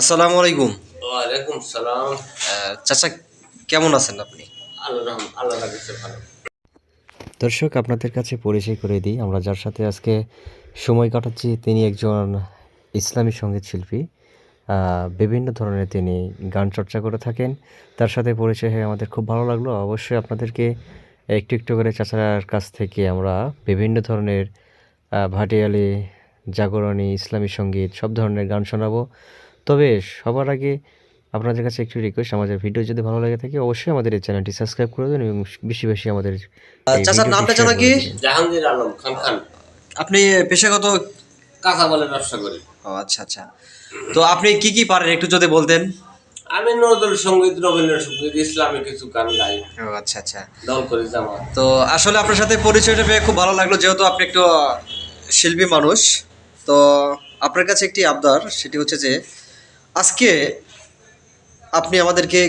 আসসালামু আলাইকুম। ওয়ালাইকুম সালাম। চাচা কেমন আছেন আপনি? আল্লাহ আল্লাহ ভালো। দর্শক আপনাদের কাছে পরিচয় করে দিই। আমরা যার সাথে আজকে সময় কাটাচ্ছি তিনি একজন ইসলামী সংগীত শিল্পী বিভিন্ন ধরনের তিনি গান চর্চা করে থাকেন। তার সাথে পরিচয় হয়ে আমাদের খুব ভালো লাগল। অবশ্যই আপনাদেরকে একটু একটু করে চাচার কাছ থেকে আমরা বিভিন্ন ধরনের ভাটিয়ালি জাগরণী ইসলামী সংগীত সব ধরনের গান শোনাবো। তবে সবার আগে আপনাদের কাছে একটু রিকোয়েস্ট আমাদের ভিডিও যদি ভালো লাগে থাকে অবশ্যই আমাদের এই চ্যানেলটি সাবস্ক্রাইব করে দেবেন এবং বেশি বেশি আমাদের চাচার নামটা জানা কি? জাহাঙ্গীর আলম খান খান। আপনি পেশাগত কাঁচা বলে ব্যবসা করি। ও আচ্ছা আচ্ছা। তো আপনি কি কি পারেন একটু যদি বলতেন? আমি নজরুল সংগীত রবীন্দ্রসঙ্গীত ইসলামী কিছু গান গাই। ও আচ্ছা আচ্ছা। দল করি জামা। তো আসলে আপনার সাথে পরিচয়টা পেয়ে খুব ভালো লাগল যেহেতু আপনি একটু শিল্পী মানুষ। তো আপনার কাছে একটি আবদার সেটি হচ্ছে যে আজকে আপনি আমাদেরকে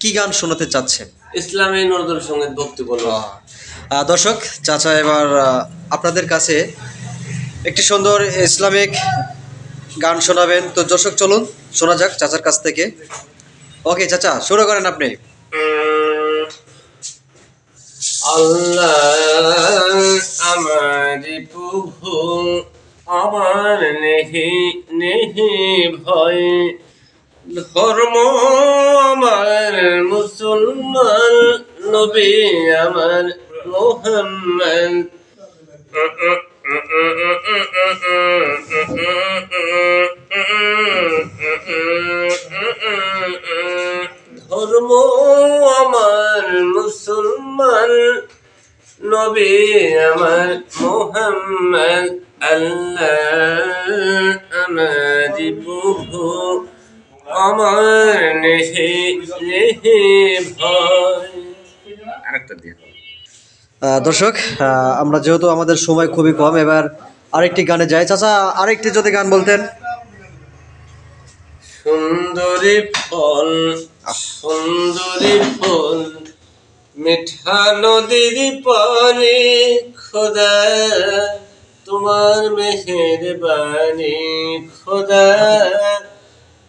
কি গান শোনাতে চাচ্ছেন? ইসলামী নজরুল সংগীত ভক্তি বলো আহ, দর্শক চাচা এবার আপনাদের কাছে একটি সুন্দর ইসলামিক গান শোনাবেন। তো দর্শক চলুন শোনা যাক চাচার কাছ থেকে। ওকে চাচা শুরু করেন আপনি। আল্লাহ আমার প্রভু আমার নেহি নেহি ভয়। ধর্ম আমার মুসলমান নবী আমার মোহাম্মদ। ধর্ম আমার মুসলমান নবী আমার মোহাম্মদ আল্লাহ আমার প্রভু আমার নেহি নেহি ভয় আরেকটা দিয়ে দর্শক আমরা যেহেতু আমাদের সময় খুবই কম এবার আরেকটি গানে যাই। চাচা আরেকটি যদি গান বলতেন। সুন্দরী ফল সুন্দরী ফল। মিঠা নদীর পানি, খোদা, তোমার মেহের বাণী খোদা,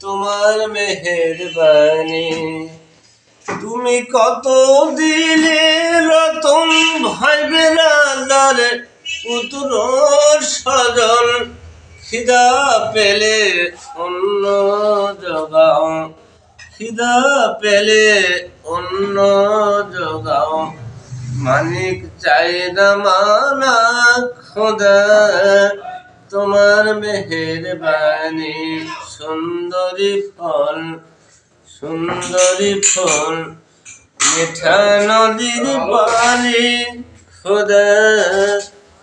তোমার মেহের বাণী তুমি কত দিলে রতন ভাই বেলাদার পুত্র সজন খিদা পেলে অন্য জগাও। খিদা পেলে অন্য যোগাও মানিক চাই না মানা খোদা। তোমার মেহের বাণী সুন্দরী ফল সুন্দরী ফল মিঠা নদীর পানি খোদা।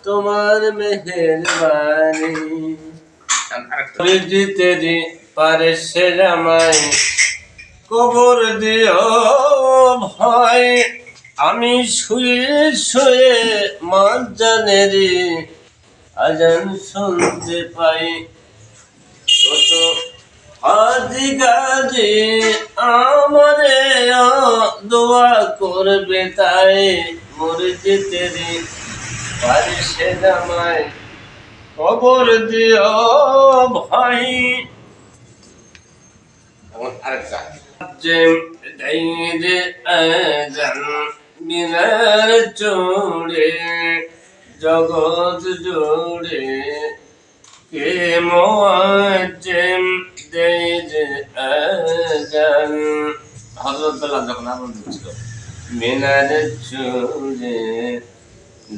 তোমার মেহেরবানি জিতে পারে সে জামাই কবর দিও। ভাই আমি শুয়ে শুয়ে মাজানেরি আজান শুনতে পাই। কত হাজি গাজি আমারে দোয়া করবে তাই মসজিদে রে। পারিসে জামাই খবর দিও ভাই আরেকটা মিনার চোড়ে জগৎ জোড়ে কে মোয়াজ্জেম দেয় যে আজান হযরত বেলাল যখন আগুন দিচ্ছিল মিনার চুড়ে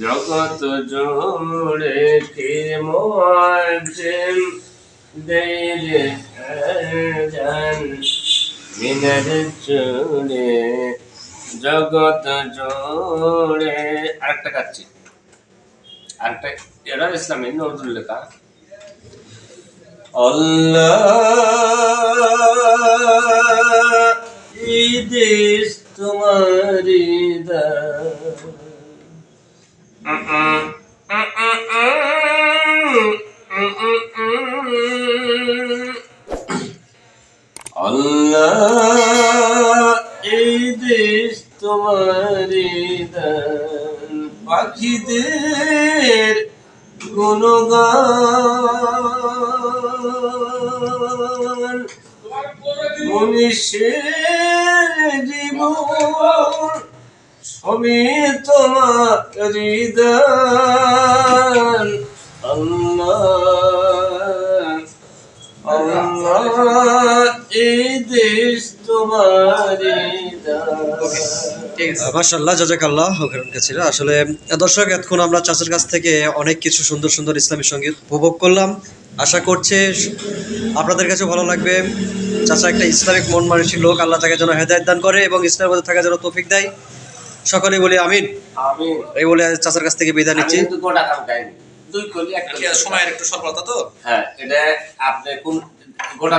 জগৎ জোড়ে কে মোয়াজ্জেম দেয় যে আজান মিনার চুড়ে আরেকটা কাচ্ছি আরেকটা এরা ইসলামী নজরুল লেখা। আল্লাহ পাখিদের গুণগান। মনীষের জীবন সবই তোমার হৃদয়। আল্লাহ হৃদয় মাশাল্লাহ জাজাকাল্লাহ ছিল আসলে দর্শক এতক্ষণ আমরা চাচার কাছ থেকে অনেক কিছু সুন্দর সুন্দর ইসলামী সংগীত উপভোগ করলাম। আশা করছে আপনাদের কাছে ভালো লাগবে। চাচা একটা ইসলামিক মন মানুষের লোক আল্লাহ তাকে যেন হেদায়ত দান করে এবং ইসলামের মধ্যে থাকা যেন তৌফিক দেয়। সকলে বলি আমিন। এই বলে চাচার কাছ থেকে বিদায় নিচ্ছি। সময়ের একটু স্বল্পতা তো? হ্যাঁ এটা আপনি কোন গোটা